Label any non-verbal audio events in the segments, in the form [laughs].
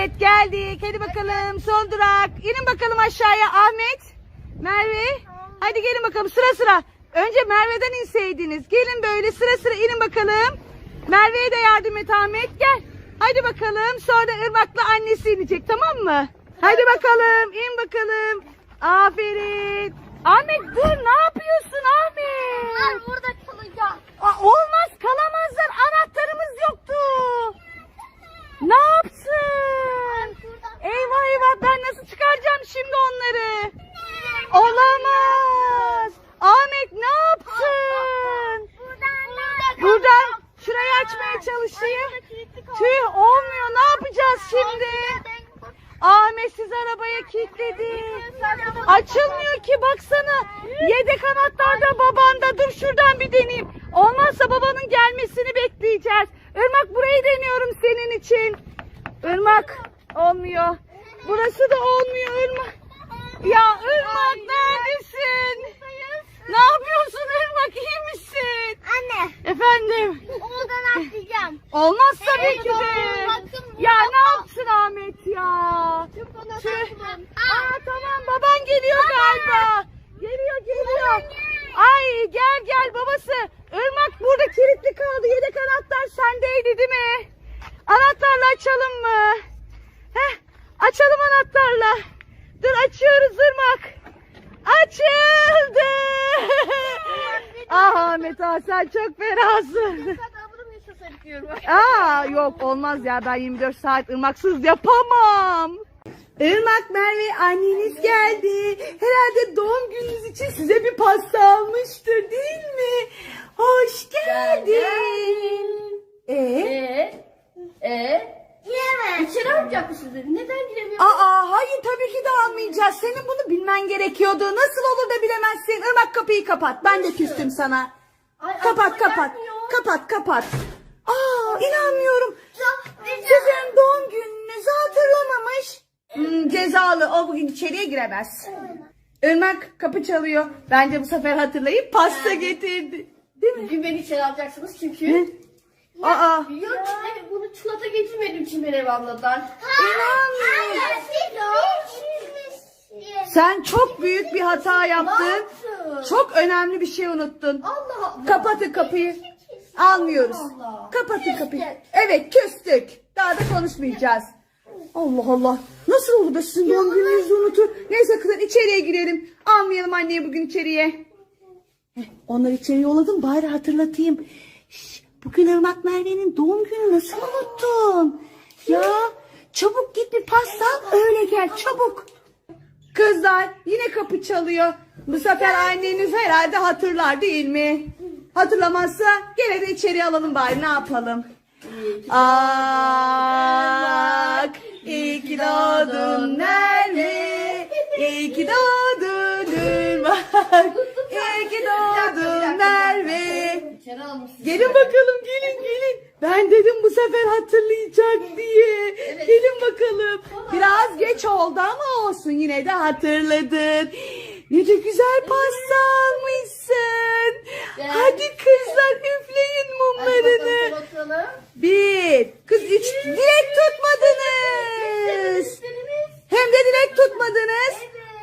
Evet geldik. Hadi bakalım son durak. İnin bakalım aşağıya Ahmet. Merve. Hadi gelin bakalım sıra sıra. Önce Merve'den inseydiniz. Gelin böyle sıra sıra inin bakalım. Merve'ye de yardım et Ahmet. Gel. Hadi bakalım. Sonra Irmak'la annesi inecek tamam mı? Hadi bakalım. in bakalım. Aferin. Ahmet dur ne yapıyorsun Ahmet? Ben burada kalacağım. Aa, olmaz kalamazlar anahtarımız yoktu. Ne yapsın? Eyvah eyvah ben nasıl çıkaracağım şimdi onları? Olamaz. Ahmet ne yapsın? Buradan Buradan şurayı açmaya çalışayım. Tüh olmuyor ne yapacağız şimdi? Ahmet siz arabaya kilitledi. Açılmıyor ki baksana. Yedek anahtar da babanda. Dur şuradan bir deneyeyim. Olmazsa babanın gelmesini bekleyeceğiz. Irmak burayı deniyorum senin için. Irmak olmuyor. Burası da olmuyor Irmak. Ya Irmak neredesin? Ne yapıyorsun Irmak iyi misin? Anne. Efendim. Olmaz tabii ki de. Ya ne yapsın Ahmet ya? Tüh. Aa tamam baban geliyor galiba. Geliyor geliyor. Ay gel gel babası. Irmak burada kilitli kaldı. Yedek anahtar sendeydi değil mi? Anahtarla açalım mı? Heh, açalım anahtarla. Dur açıyoruz Irmak. Açıldı. ah Ahmet ah sen çok fenasın. Aa yok olmaz ya ben 24 saat ırmaksız yapamam. Irmak Merve anneniz geldi. Herhalde doğum gününüz için size bir pasta almıştır değil mi? Hoş geldin. Ee? Ee, ee, Yeme. içeri almayacak mısınız dedi. Neden giremiyor? Aa hayır tabii ki de almayacağız. Senin bunu bilmen gerekiyordu. Nasıl olur da bilemezsin. Irmak kapıyı kapat. Ben de küstüm sana. Ay, Kapat kapat. gelmiyor. Kapat kapat. Aa inanmıyorum. Sizin doğum gününüzü hatırlamamış. Hmm, cezalı. O bugün içeriye giremez. Irmak kapı çalıyor. Bence bu sefer hatırlayıp pasta getirdi. Değil mi? Bugün beni içeri alacaksınız çünkü. Aa. Yok ki bunu çikolata getirmedim için beni ev abladan. İnanmıyorum. Sen çok büyük bir hata yaptın. yaptın? Çok önemli bir şey unuttun. Allah Allah. Kapatın kapıyı. Almıyoruz. Allah. Kapatın kapıyı. Evet küstük. Daha da konuşmayacağız. Allah Allah. Nasıl oldu da sizin doğum gününüzü unutur? Neyse kızlar içeriye girelim. Almayalım anneyi bugün içeriye. Heh, Onları içeri yolladım bari hatırlatayım. Şş, bugün Irmak Merve'nin doğum günü nasıl unuttun? Ya çabuk git bir pasta öyle gel çabuk. Kızlar yine kapı çalıyor. Bu sefer anneniz herhalde hatırlar değil mi? Hatırlamazsa gene de içeri alalım bari ne yapalım? Ak, iyi ki doğdun Merve, iyi ki doğdun Irmak, iyi ki doğdun Merve. Gelin bakalım gelin gelin. Ben dedim bu sefer hatırlayacak diye. Gelin bakalım. Biraz geç oldu ama olsun yine de hatırladın. Ne de güzel pasta almışsın. Hadi kızlar üfleyin mumlarını. Bir. Kız üç. Dilek tutmadınız. Hem de dilek tutmadınız.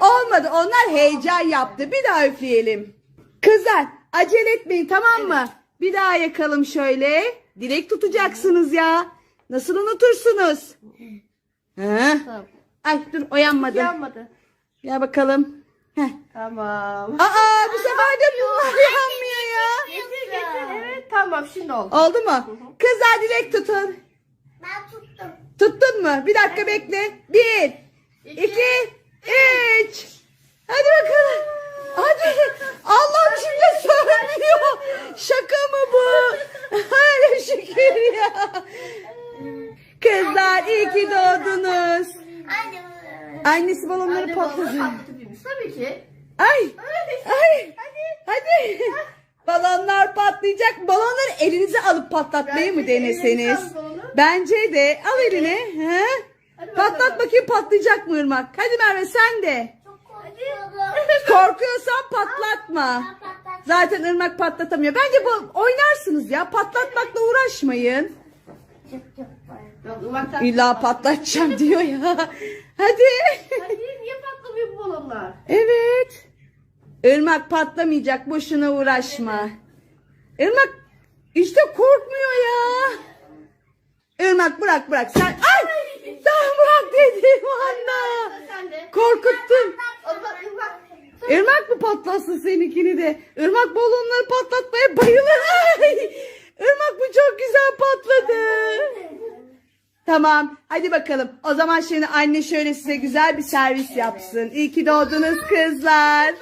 Olmadı. Onlar heyecan yaptı. Bir daha üfleyelim. Kızlar acele etmeyin tamam mı? Bir daha yakalım şöyle. Dilek tutacaksınız ya. Nasıl unutursunuz? Ha? Ay dur oyanmadım. Yanmadı. Ya bakalım. Heh. Tamam. Aa bu sefer de bunlar [laughs] yanmıyor ya. Getir getir. Evet tamam şimdi oldu. Oldu mu? Kızlar dilek tutun. Ben tuttum. Tuttun mu? Bir dakika bekle. Bir, iki, üç. Hadi bakalım. Hadi. Allah'ım şimdi söylüyor. Şaka mı bu? [laughs] Öyle şükür ya. Kızlar iyi ki doğdunuz. Anne. Annesi balonları patladı. Tabii ki. Ay. Ay. Hadi. Balonlar patlayacak. Balonları elinize alıp patlatmayı mı deneseniz? Bence de. Al eline. He? Hadi bakalım. Patlat bakayım patlayacak mı Irmak? Hadi Merve sen de. [laughs] Korkuyorsan patlatma. Patlat. Zaten Irmak patlatamıyor. Bence bu oynarsınız ya. Patlatmakla uğraşmayın. Irmak. İlla patlatacağım diyor ya. [laughs] Hadi. Hadi niye patlamıyor bu balonlar? Evet. Irmak patlamayacak. Boşuna uğraşma. Irmak işte korkmuyor ya. Irmak bırak bırak sen. Ay! Daha bırak dedim anne. Sen de. Korkuttun. Irmak mı patlasın seninkini de? Irmak balonları patlatmaya bayılır. Ay! Irmak bu çok güzel patladı. Tamam hadi bakalım. O zaman şimdi anne şöyle size güzel bir servis yapsın. İyi ki doğdunuz kızlar.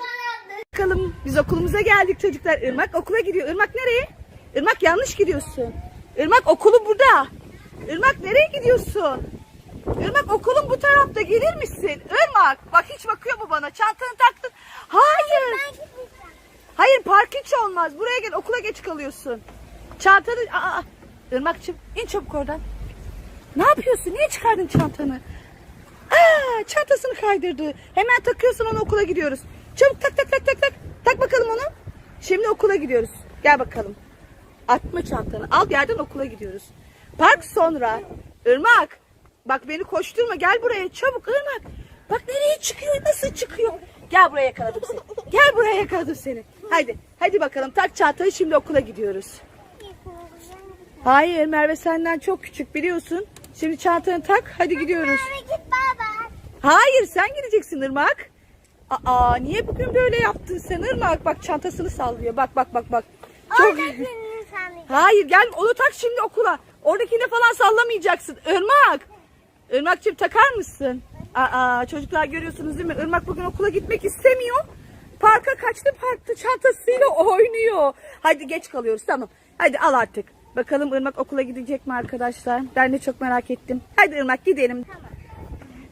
Bakalım biz okulumuza geldik çocuklar. Irmak okula gidiyor. Irmak nereye? Irmak yanlış gidiyorsun. Irmak okulu burada. Irmak nereye gidiyorsun? Irmak okulun bu tarafta gelir misin? Irmak bak hiç bakıyor mu bana? Çantanı taktın. Hayır. Hayır park hiç olmaz. Buraya gel okula geç kalıyorsun. Çantanı... Aa, Irmak'cığım in çabuk oradan. Ne yapıyorsun? Niye çıkardın çantanı? Aa, çantasını kaydırdı. Hemen takıyorsun onu okula gidiyoruz. Çabuk tak tak tak tak tak. Tak bakalım onu. Şimdi okula gidiyoruz. Gel bakalım. Atma çantanı. Al yerden okula gidiyoruz. Park sonra. Irmak. Bak beni koşturma. Gel buraya çabuk Irmak. Bak nereye çıkıyor? Nasıl çıkıyor? Gel buraya yakaladım seni. Gel buraya yakaladım seni. Hadi. Hadi bakalım tak çantayı şimdi okula gidiyoruz. Hayır Merve senden çok küçük biliyorsun. Şimdi çantanı tak hadi gidiyoruz. Git baba. Hayır sen gideceksin Irmak. Aa niye bugün böyle yaptın sen Irmak? Bak çantasını sallıyor. Bak bak bak bak. Çok... Hayır gel onu tak şimdi okula. Oradakini falan sallamayacaksın. Irmak. Irmak'cığım takar mısın? Aa çocuklar görüyorsunuz değil mi? Irmak bugün okula gitmek istemiyor. Parka kaçtı parkta çantasıyla oynuyor. Hadi geç kalıyoruz tamam. Hadi al artık. Bakalım Irmak okula gidecek mi arkadaşlar? Ben de çok merak ettim. Hadi Irmak gidelim.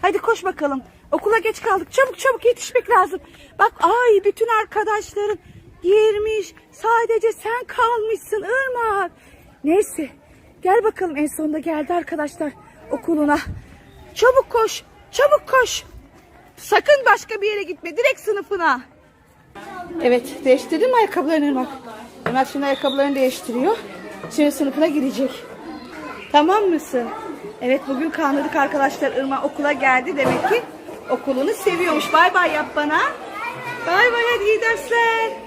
Hadi koş bakalım. Okula geç kaldık. Çabuk çabuk yetişmek lazım. Bak ay bütün arkadaşların girmiş. Sadece sen kalmışsın Irmak. Neyse. Gel bakalım en sonunda geldi arkadaşlar okuluna. Çabuk koş. Çabuk koş. Sakın başka bir yere gitme. Direkt sınıfına. Evet değiştirdin mi ayakkabılarını Irmak? Irmak şimdi ayakkabılarını değiştiriyor. Şimdi sınıfına girecek. Tamam mısın? Evet bugün kandırdık arkadaşlar. Irma okula geldi demek ki okulunu seviyormuş. Bay bay yap bana. Bay bay hadi iyi dersler.